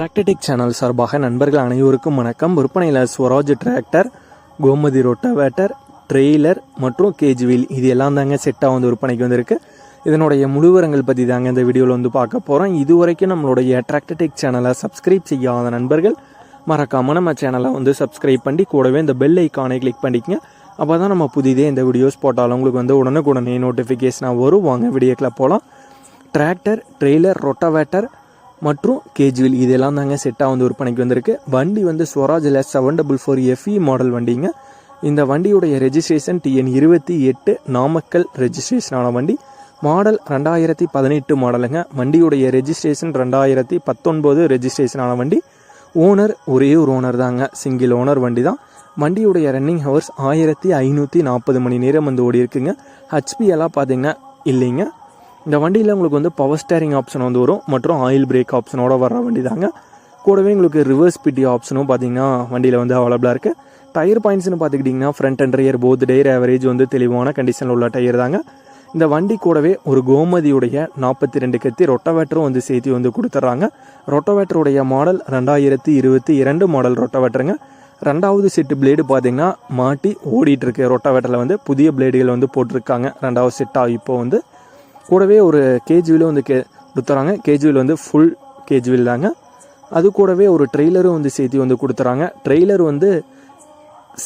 டிராக்டடிக் channel சார்பாக நண்பர்கள் அனைவருக்கும் வணக்கம். விற்பனையில் Swaraj tractor Gomathi rotavator trailer மற்றும் கேஜ்வீல் இது எல்லாம் தாங்க செட்டாக வந்து விற்பனைக்கு வந்திருக்கு. இதனுடைய முழுவரங்கள் பற்றி தாங்க இந்த வீடியோவில் வந்து பார்க்க போகிறோம் இது வரைக்கும் நம்மளுடைய டிராக்டடிக் சேனலை சப்ஸ்கிரைப் செய்யாத நண்பர்கள் மறக்காமல் நம்ம சேனலை வந்து சப்ஸ்கிரைப் பண்ணி கூடவே இந்த பெல் ஐக்கானை கிளிக் பண்ணிக்கங்க. அப்போ தான் நம்ம புதிதே இந்த வீடியோஸ் போட்டாலும் உங்களுக்கு வந்து உடனுக்குடனே நோட்டிஃபிகேஷனாக வரும். வாங்க வீடியோக்கில் போகலாம் டிராக்டர் ட்ரெய்லர் ரொட்டவேட்டர் மற்றும் கேஜுவில் இதெல்லாம் தாங்க செட்டாக வந்து விற்பனைக்கு வந்திருக்கு. வண்டி வந்து ஸ்வராஜில் seven double four FE model வண்டிங்க. இந்த வண்டியுடைய ரெஜிஸ்ட்ரேஷன் டிஎன் இருபத்தி எட்டு நாமக்கல் ரெஜிஸ்ட்ரேஷனான வண்டி. மாடல் ரெண்டாயிரத்தி பதினெட்டு மாடலுங்க வண்டியுடைய ரெஜிஸ்ட்ரேஷன் ரெண்டாயிரத்தி பத்தொன்பது ரெஜிஸ்ட்ரேஷனான வண்டி. ஓனர் ஒரே ஒரு ஓனர் தாங்க. சிங்கிள் ஓனர் வண்டி தான் வண்டியுடைய ரன்னிங் ஹவர்ஸ் ஆயிரத்தி ஐநூற்றி நாற்பது மணி நேரம் வந்து ஓடி இருக்குங்க ஹெச்பி எல்லாம் பார்த்தீங்கன்னா இல்லைங்க. இந்த வண்டியில் உங்களுக்கு வந்து பவர் ஸ்டேரிங் ஆப்ஷன் வந்து வரும் மற்றும் ஆயில் பிரேக் ஆப்ஷனோட வர வண்டி தாங்க கூடவே உங்களுக்கு ரிவர்ஸ் பிடி ஆப்ஷனும் பார்த்தீங்கன்னா வண்டியில் வந்து அவைலபிளாக இருக்குது டயர் பாயிண்ட்ஸ்னு பார்த்துக்கிட்டிங்கன்னா front and rear both tyre average வந்து தெளிவான கண்டிஷனில் உள்ள டயர் தாங்க. இந்த வண்டி கூடவே ஒரு கோமதியுடைய நாற்பத்தி ரெண்டு கத்தி ரொட்டவேட்டரும் வந்து சேர்த்து வந்து கொடுத்துட்றாங்க. ரொட்டவேட்டருடைய மாடல் ரெண்டாயிரத்தி இருபத்தி இரண்டு மாடல் ரொட்டவேட்டருங்க ரெண்டாவது செட்டு பிளேடு பார்த்தீங்கன்னா மாட்டி ஓடிட்டுருக்கு ரொட்டவேட்டரில் வந்து புதிய பிளேடுகள் வந்து போட்டிருக்காங்க. ரெண்டாவது செட்டாக இப்போ வந்து கூடவே ஒரு கேஜ்விலும் வந்து கே கொடுத்துறாங்க. கேஜுவில் வந்து ஃபுல் கேஜுவில் தாங்க. அது கூடவே ஒரு ட்ரெய்லரும் வந்து சேர்த்து வந்து கொடுத்துறாங்க. ட்ரெய்லர் வந்து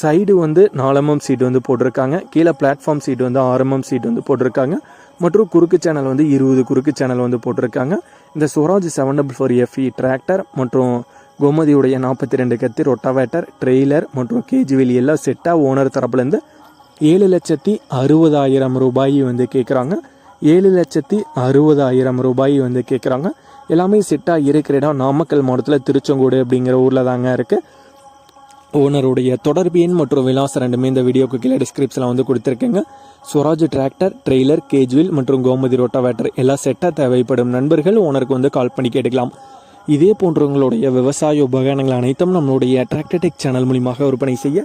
சைடு வந்து நாலமம் சீட் வந்து போட்டிருக்காங்க. கீழே பிளாட்ஃபார்ம் சீட் வந்து ஆரம்பம் சீட் வந்து போட்டிருக்காங்க. மற்றும் குறுக்கு சேனல் வந்து இருபது குறுக்கு சேனல் வந்து போட்டிருக்காங்க. இந்த Swaraj seven double four FE tractor மற்றும் கோமதியுடைய நாற்பத்தி ரெண்டு கத்தி ரொட்டாவேட்டர் ட்ரெய்லர் மற்றும் கேஜிவில் எல்லாம் செட்டாக ஓனர் தரப்புலேருந்து ஏழு லட்சத்தி அறுபதாயிரம் ரூபாய் வந்து கேட்குறாங்க ஏழு லட்சத்தி அறுபதாயிரம் ரூபாய் வந்து கேட்குறாங்க எல்லாமே செட்டாக இருக்கிற இடம் நாமக்கல் மாவட்டத்தில் திருச்செங்கோடு அப்படிங்கிற ஊரில் தாங்க இருக்குது ஓனருடைய தொடர்பு எண் மற்றும் விலாசம் ரெண்டுமே இந்த வீடியோக்கு கீழே டிஸ்கிரிப்ஷனில் வந்து கொடுத்துருக்கேங்க. ஸ்வராஜ் டிராக்டர் ட்ரெய்லர் கேஜ்வில் மற்றும் கோமதி ரோட்டாவேட்டர் எல்லாம் செட்டாக தேவைப்படும் நண்பர்கள் ஓனருக்கு வந்து கால் பண்ணி கேட்டுக்கலாம். இதே போன்றவங்களுடைய விவசாய உபகரணங்கள் அனைத்தும் நம்மளுடைய டிராக்டர்டெக் சேனல் மூலியமாக விற்பனை செய்ய